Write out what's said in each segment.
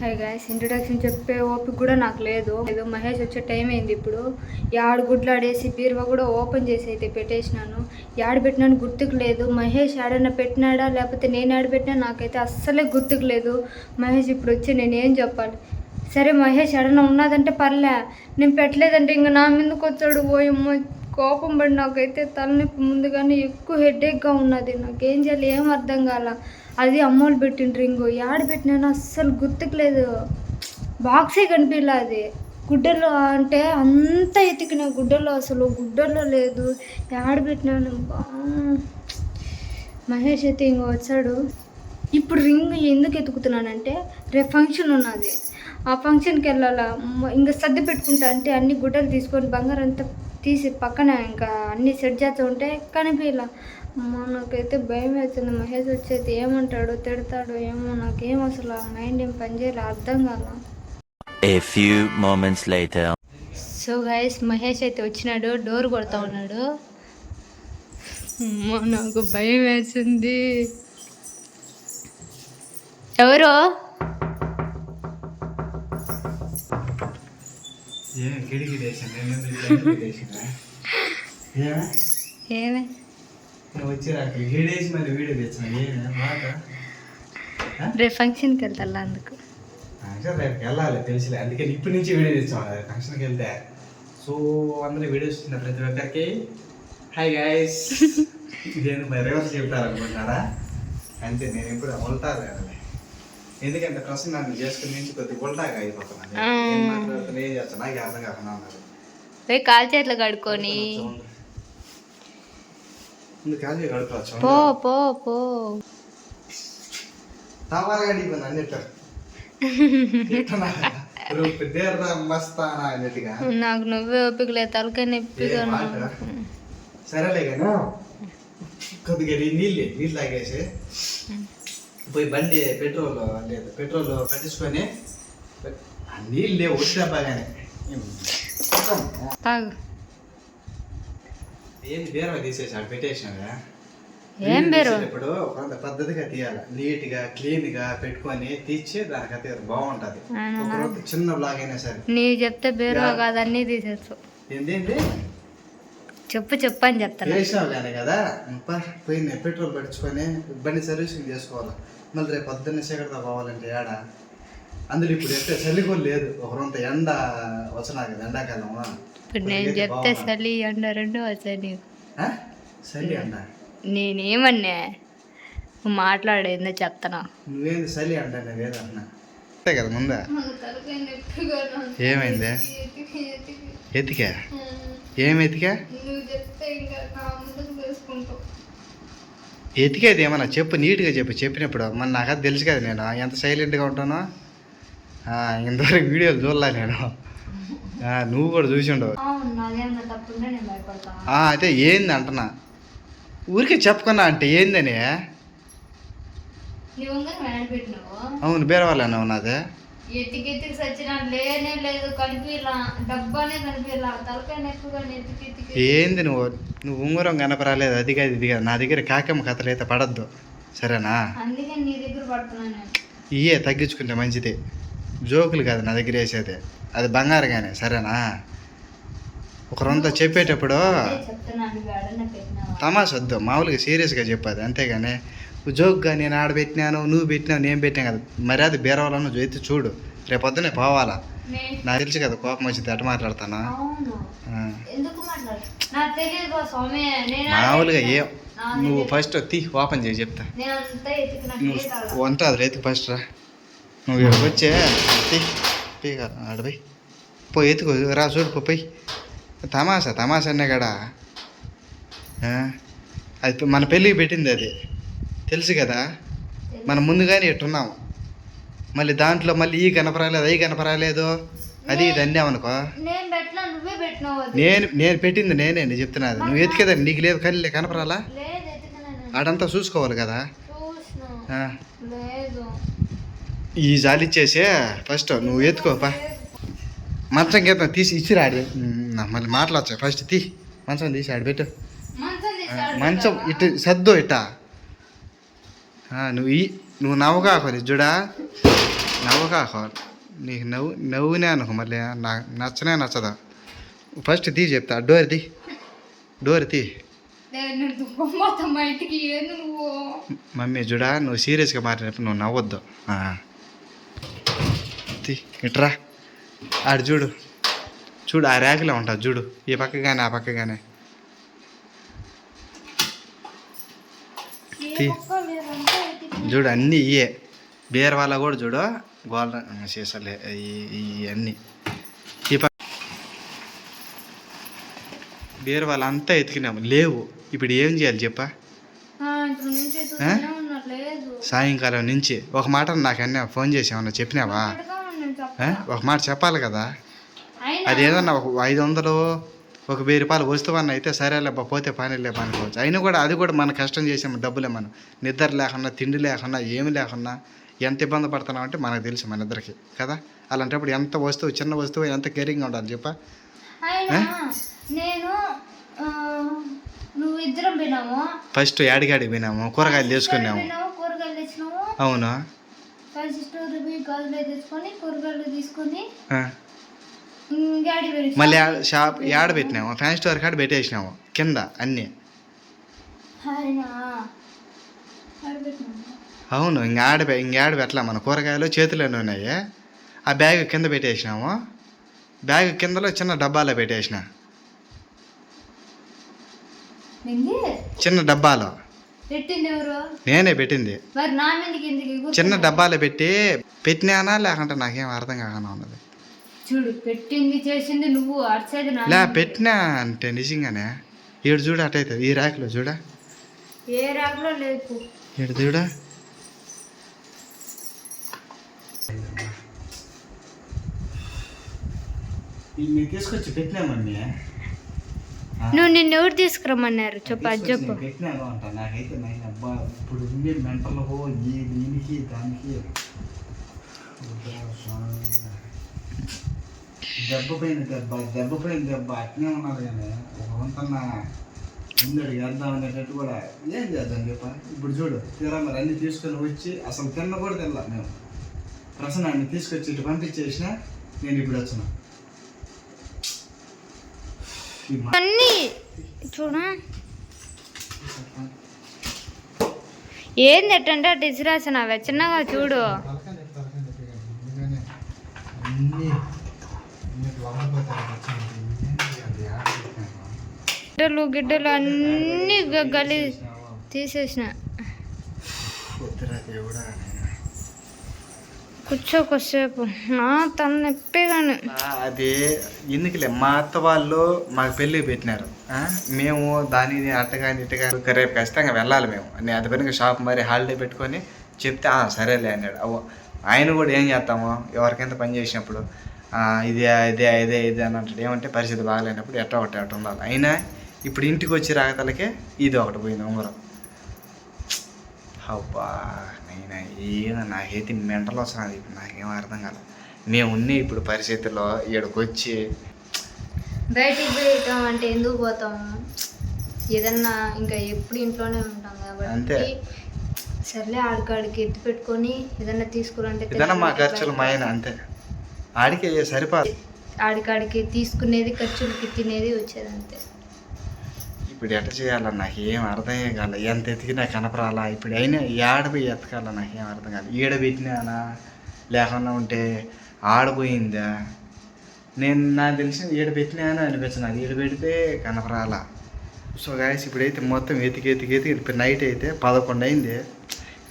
Hi guys introduction చెప్పే ఓపిక కూడా నాకు లేదు. ఏదో మహేష్ వచ్చే టైం అయింది ఇప్పుడు. యాడు గుడ్లు ఆడేసి బీరువా కూడా ఓపెన్ చేసి అయితే పెట్టేసినాను. యాడ పెట్టినాను గుర్తుకు లేదు. మహేష్ ఆడన్నా పెట్టినాడా? లేకపోతే నేను ఆడ పెట్టినా? నాకైతే అస్సలే గుర్తుకు లేదు. మహేష్ ఇప్పుడు వచ్చి నేను ఏం చెప్పాలి? సరే మహేష్ ఆడన్నా ఉన్నదంటే పర్లే. నేను పెట్టలేదంటే ఇంక నా మీదకి వచ్చాడు. పోయమ్మ కోపం పడి నాకైతే తలనొప్పి ముందుగానే ఎక్కువ హెడేక్గా ఉన్నది. నాకేం చేయాలి? ఏం అర్థం కాల? అది అమ్మోళ్ళు పెట్టిన రింగు యాడ పెట్టినాను అస్సలు గుర్తుకులేదు. బాక్సే కనిపించలే అది. గుడ్డలో అంటే అంత ఎతికిన గుడ్డలో అసలు గుడ్డలో లేదు. యాడ పెట్టినాను బా. మహేష్ అయితే ఇంకో వచ్చాడు. ఇప్పుడు రింగ్ ఎందుకు ఎతుకుతున్నానంటే రేపు ఫంక్షన్ ఉన్నది. ఆ ఫంక్షన్కి వెళ్ళాలా? ఇంకా సర్ది పెట్టుకుంటా అంటే అన్ని గుడ్డలు తీసుకొని బంగారం అంతా తీసి పక్కన ఇంకా అన్ని సెట్ చేస్తూ ఉంటే కనిపించలా అమ్మా నాకైతే భయం వేస్తుంది మహేష్ వచ్చేది ఏమంటాడో తిడతాడో ఏమో నాకేం అసలు మైండ్ ఏం పనిచేయాలి అర్థం కాల. A few moments later. So guys Mahesh అయితే వచ్చినాడు డోర్ కొడతా ఉన్నాడు. నాకు భయం వేసింది ఎవరో ఏమే? నువ్వు వచ్చి అక్కడ గీడేసి మరి వీడియో తెచ్చిన ఏమే మాట? రేపు ఫంక్షన్కి వెళ్తా అందుకు? అంటే రేపు వెళ్ళాలి తెలిసిలే. అందుకే ఇప్పటి నుంచి వీడియో తెచ్చాం ఫంక్షన్కి వెళ్తే. సో అందరూ వీడియోస్ చూసిన ప్రతి ఒక్కరికి హాయ్ గాయస్ ఇదేంటి మరి రివర్స్ చెప్తారనుకుంటున్నారా? అంతే నేను ఇప్పుడు కదలే. ఎందుకంటే ప్రశ్న నన్ను చేసుకుని నుంచి కొద్ది ఉల్టాగా అయిపోతున్నాను ఏం చేస్తున్నా నాకు అర్థం కాకుండా ఉన్నారు కాలు చేతులు కడుక్కొని పో పో పో. తమాగా అడిగిపోయింది అన్నిట్లో నాకు నువ్వే ఓపికలే తలకాయ నొప్పిగా. సరేలే కానీ కొద్దిగా నీళ్ళు నీళ్ళు తాగేసి పోయి బండి పెట్రోల్ లేదు పెట్రోల్ పెట్టించుకొని ఆ నీళ్ళు లేవు వచ్చినా బాగానే. తాగు. ఏంది బీరవ తీసేసి అక్కడ పెట్టేసినావా? ఏం బేరు? ఇప్పుడు కొంత పద్ధతిగా తీయాలి. నీట్గా క్లీన్గా పెట్టుకొని తీసి దానికి అయితే బాగుంటది. ఒకరోజు చిన్న బ్లాగ్ అయినా సరే. నీవు చెప్తే బేరువా కాదు అన్నీ తీసేస్తావు ఏంటండి చెప్పు చెప్పు అని చెప్తాను వేసినావు కానీ కదా? పోయి పెట్రోల్ పట్టించుకొని బండి సర్వీసింగ్ చేసుకోవాలి? మళ్ళీ రేపు పొద్దున్నే చీకటితో పోవాలంటే ఏడ? అందులో ఇప్పుడు ఎట్టే చలి కూడా లేదు. ఒక రొంత ఎండ వచ్చినా కదా ఎండాకాలం ఇప్పుడు నేను చెప్తే చలి అండ రెండు వచ్చాయి నీకు. చలి అంట నేనేమన్నా? నువ్వు మాట్లాడేందో చెప్తాను నువ్వేంది చలి అంట నేనేదన్నా అంతే కదా ముందే? ఏమైంది? ఎతికా ఏం ఎతికా ఎతికేది ఏమన్నా? చెప్పు నీట్గా చెప్పు. చెప్పినప్పుడు మన నాకు అది తెలుసు కదా నేను. ఎంత సైలెంట్గా ఉంటానో? ఆ, ఇంతవరకు వీడియోలు చూడలే నేను. నువ్వు కూడా చూసి ఉండవు. అవును అయితే ఏంది అంటున్నా? ఊరికే చెప్పుకున్నా అంటే ఏందని అవును లేదు కనిపిలా డబ్బానే కనిపిలా తలకాయ నొప్పిగా ఎత్తికి ఎత్తికి. ఏంది నువ్వు? నువ్వు ఉంగరం కనపరాలేదు అది కాదు ఇది కాదు. నా దగ్గర కాకమ్మ కథలు అయితే పడద్దు. సరేనా? అందుకే నీ దగ్గర పడుతున్నాను నేను. ఇయే తగ్గించుకుంటే మంచిది. జోకులు కాదు నా దగ్గర వేసేది. అది బంగారుగానే సరేనా? ఒకరంతా చెప్పేటప్పుడు తమాష వద్దు మామూలుగా సీరియస్గా చెప్పాది అంతేగాని. జోక్గా నేను ఆడ పెట్టినాను నువ్వు పెట్టినావు నేను పెట్టాను కదా. మరి అది బేరవాళ్ళను ఎత్తి చూడు రేపు పొద్దునే పోవాలా నాకు తెలుసు కదా కోపం వచ్చింది ఎట మాట్లాడతానా? మామూలుగా ఏ నువ్వు ఫస్ట్ తీ ఓపెన్ చేసి చెప్తా. నువ్వు. వంట అది రైతు ఫస్ట్ రా. నువ్వు తీ పీక ఆడపోయి పో ఎత్తుకో రా చూడు పో పోయి తమాషా తమాషా అనే కదా అది మన పెళ్ళికి పెట్టింది అది. తెలుసు కదా? మనం ముందుగానే ఎట్టున్నాం మళ్ళీ దాంట్లో మళ్ళీ ఈ కనపరాలేదు అవి కనపరాలేదు. అది ఇది అన్నామనుకో నేను నేను నేను పెట్టింది నేనే నేను చెప్తున్నది నువ్వు ఎతికేదాన్ని నీకు లేదు కళ్ళు కనపరాలా? ఆడంతా చూసుకోవాలి కదా? ఈ జాలిచ్చేసే ఫస్ట్ నువ్వు ఎత్తుకోపా మంచం గీతం తీసి ఇచ్చిరా ఆడి. మళ్ళీ మాట్లాడచ్చు? ఫస్ట్ తీ. మంచం తీసి ఆడి పెట్టు. మంచం ఇటు సర్దు ఇట్టా. ఆ, నువ్వు ఈ నువ్వు నవ్వుగా కొని చూడా. నవ్వకాక నీకు నవ్వు నవ్వునే అనుకో మళ్ళీ. నాకు నచ్చనే నచ్చదా. ఫస్ట్ తీ చెప్తా. డోర్ తీ. డోర్ తీ. నువ్వు మమ్మీ చూడా నువ్వు సీరియస్గా మాట్లాడినప్పుడు నువ్వు నవ్వొద్దు. ఆ. తీ ఇట్రా. ఆడు చూడు. చూడు ఆ ర్యాక్లో ఉంటుంది చూడు. ఈ పక్క కానీ ఆ పక్క కానీ చూడు అన్నీ ఇయే. బీర్ వాళ్ళ కూడా చూడు గోల్డ్ సీసాలే ఇవన్నీ ఈ పక్క బీర్ వాళ్ళ అంతా ఎతికినాము. లేవు. ఇప్పుడు ఏం చేయాలి చెప్పా? సాయంకాలం నుంచి. ఒక మాట నాకు అన్న ఫోన్ చేసామన్నా చెప్పినావా అడగా నేను చెప్ప ఆ? ఒక మాట చెప్పాలి కదా. అది ఏదన్నా ఒక ఐదు వందలు ఒక వెయ్యి రూపాయలు వస్తువన్న అయితే సరేలే పోతే పని లేప అనుకోవచ్చు అయినా కూడా అది కూడా మనం కష్టం చేసాము డబ్బులే మనం. నిద్ర లేకుండా తిండి లేకుండా ఏమి లేకుండా ఎంత ఇబ్బంది పడుతున్నాం అంటే మనకు తెలుసు మన ఇద్దరికి కదా? అలాంటప్పుడు ఎంత వస్తువు చిన్న వస్తువు ఎంత కేరింగ్గా ఉండాలి చెప్పా? నేను ఆ, నువ్వు ఇద్దరం పోయినాము. ఫస్ట్ యాడిగాడికి పోయినాము? కూరగాయలు తీసుకున్నాము. పోయినాము కూరగాయలు తెచ్చినాము. అవును? కలిసి స్టోర్ పోయి గాజులు తెచ్చుకొని కూరగాయలు తీసుకొని పోయి మళ్ళీ షాప్ యాడ పెట్టినాము? ఫ్యాన్ స్టోర్ కాడ పెట్టేసినాము కింద అన్నీ. అవును ఇంక ఆడ పె- ఇంక ఆడ పెట్టలే? మన కూరగాయలు చేతిలోనే ఉన్నాయి. ఆ బ్యాగ్ కింద పెట్టేసినాము. బ్యాగ్ కిందలో చిన్న డబ్బాలో పెట్టేసిన. చిన్న డబ్బాలో. నేనే పెట్టింది. మరి నా మీదకి ఎందుకు ఎగురుతున్నావు? చిన్న డబ్బాలో పెట్టి పెట్టినానా లేకుంటే నాకేం అర్థం కాకుండా ఉన్నది. చూడు పెట్టింది చేసింది నువ్వు నా లే. పెట్టినా అంటే నిజంగానే? ఈడు చూడ అటైతుంది ఈ ర్యాక్లో చూడ? ఏ రాగలో లేదు ఈడు చూడ? తీసుకొచ్చి పెట్టినామన్నీ నువ్వు నిన్ను ఎవరు తీసుకురమ్మన్నారు? చెప్పు అది చెప్పు. అంట. నాకైతే నేను అబ్బా ఇప్పుడు ఉండే మెంటల్ ఈ దీనికి దానికి. దెబ్బ పైన దెబ్బ దెబ్బ పైన దెబ్బ. అట్నే ఉన్నారు కానీ ఒక వంతన్న ముందడు వేద్దాం అనేటట్టు కూడా. ఏం చేద్దాం చెప్ప? ఇప్పుడు చూడు తీరా మరి అన్ని తీసుకొని వచ్చి అసలు తిన్న కూడా తినలా మేము. ప్రసన్నాన్ని తీసుకొచ్చి ఇటు పంపించేసిన నేను ఇప్పుడు వచ్చిన. అన్నీ. చూడు. ఏంది ఎట్టంటే అటు ఇసిరాసినావే చిన్నగా చూడు. గిడ్డలు గిడ్డలు అన్నీ గలి తీసేసిన. కూర్చో కొద్దిసేపు. నా తన నొప్పిగాను అది ఎందుకులే మా అత్త వాళ్ళు మాకు పెళ్ళి పెట్టినారు. మేము దానిని అట్టగాని ఇట్టగాని రేపు ఖచ్చితంగా వెళ్ళాలి మేము. నేను అది పైన షాప్ మరి హాలిడే పెట్టుకొని చెప్తే "ఆ, సరేలే అన్నాడు. అవ్వ ఆయన కూడా ఏం చేస్తాము ఎవరికైనా పని చేసినప్పుడు ఇదే ఇదే ఇదే ఇదే అని అంటాడు. ఏమంటే పరిస్థితి బాగాలేనప్పుడు ఎట్ట ఒకటి అట్ట ఉండాలి. అయినా ఇప్పుడు ఇంటికి వచ్చి రాగతలకే ఇది ఒకటి పోయింది ఉంగరం. అబ్బా. ఏదో నాకైతే మెంటల్ వస్తున్నది నాకేం అర్థం కాలేదు మేము ఉన్న ఇప్పుడు పరిస్థితుల్లో ఇక్కడికి వచ్చి బయటికి పోయటం అంటే ఎందుకు పోతాము ఏదన్నా ఇంకా ఎప్పుడు ఇంట్లోనే ఉంటాం అంతే. కాబట్టి సర్లే ఆడికాడికి ఎత్తి పెట్టుకొని ఏదన్నా తీసుకురంటే ఏదైనా మా ఖర్చులు మా ఆయన అంతే. ఆడికి సరిపోదు. ఆడికాడికి తీసుకునేది ఖర్చులకి తినేది వచ్చేది అంతే. ఇప్పుడు ఎట్ట చేయాల నాకు ఏం అర్థం కాలే. ఎంత ఎతికినా కనపరాలా ఇప్పుడు అయినా ఏడపోయి ఎతకాల? నాకు ఏం అర్థం కాదు ఈడబెట్టినానా లేకుండా ఉంటే ఆడపోయిందా నేను నాకు తెలిసిన ఈడ అనిపించను అనిపించినది ఈడ పెడితే కనపరాలా సో గాయస్ ఇప్పుడైతే మొత్తం ఎతికి ఎతికి ఎతికి ఇప్పుడు నైట్ అయితే పదకొండు అయింది.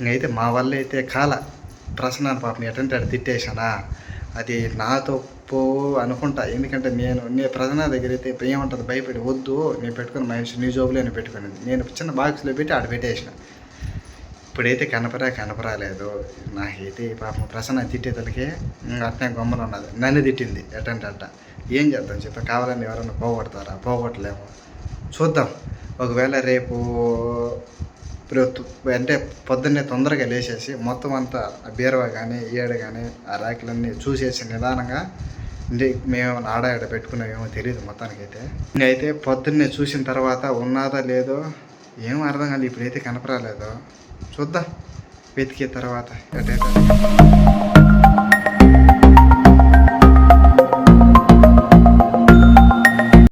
ఇంకైతే మా వల్ల అయితే కాల. ప్రసన్నాన్ని పాపం ఎటంటే అటు తిట్టేశానా అది నాతో పో అనుకుంటా. ఎందుకంటే నేను నే ప్రధాన దగ్గర అయితే ఏమంటుంది భయపడి వద్దు నేను పెట్టుకుని మనిషి నీ జోబులో నేను పెట్టుకునేది నేను చిన్న బాక్స్లో పెట్టి ఆడ పెట్టేసిన. ఇప్పుడైతే కనపరా కనపరాలేదు నాకైతే పాపం ప్రసన్న తిట్టేతలకే ఇంకా అట్నే గమ్మలు ఉన్నది. నన్ను తిట్టింది ఎట్టంటే అట్ట ఏం చేద్దాం చెప్పి కావాలని ఎవరైనా పోగొడతారా? పోగొట్టలేము. చూద్దాం. ఒకవేళ రేపు అంటే పొద్దున్నే తొందరగా లేచేసి మొత్తం అంతా ఆ బీరవ కానీ ఏడు కానీ ఆ రాకులన్నీ చూసేసి నిదానంగా మేము ఆడ ఆడ పెట్టుకున్నామేమో తెలియదు మొత్తానికైతే. అయితే పొద్దున్నే చూసిన తర్వాత ఉన్నదా లేదో ఏం అర్థం కాదు ఇప్పుడైతే కనపరాలేదు. చూద్దాం వెతికే తర్వాత. ఎటైతే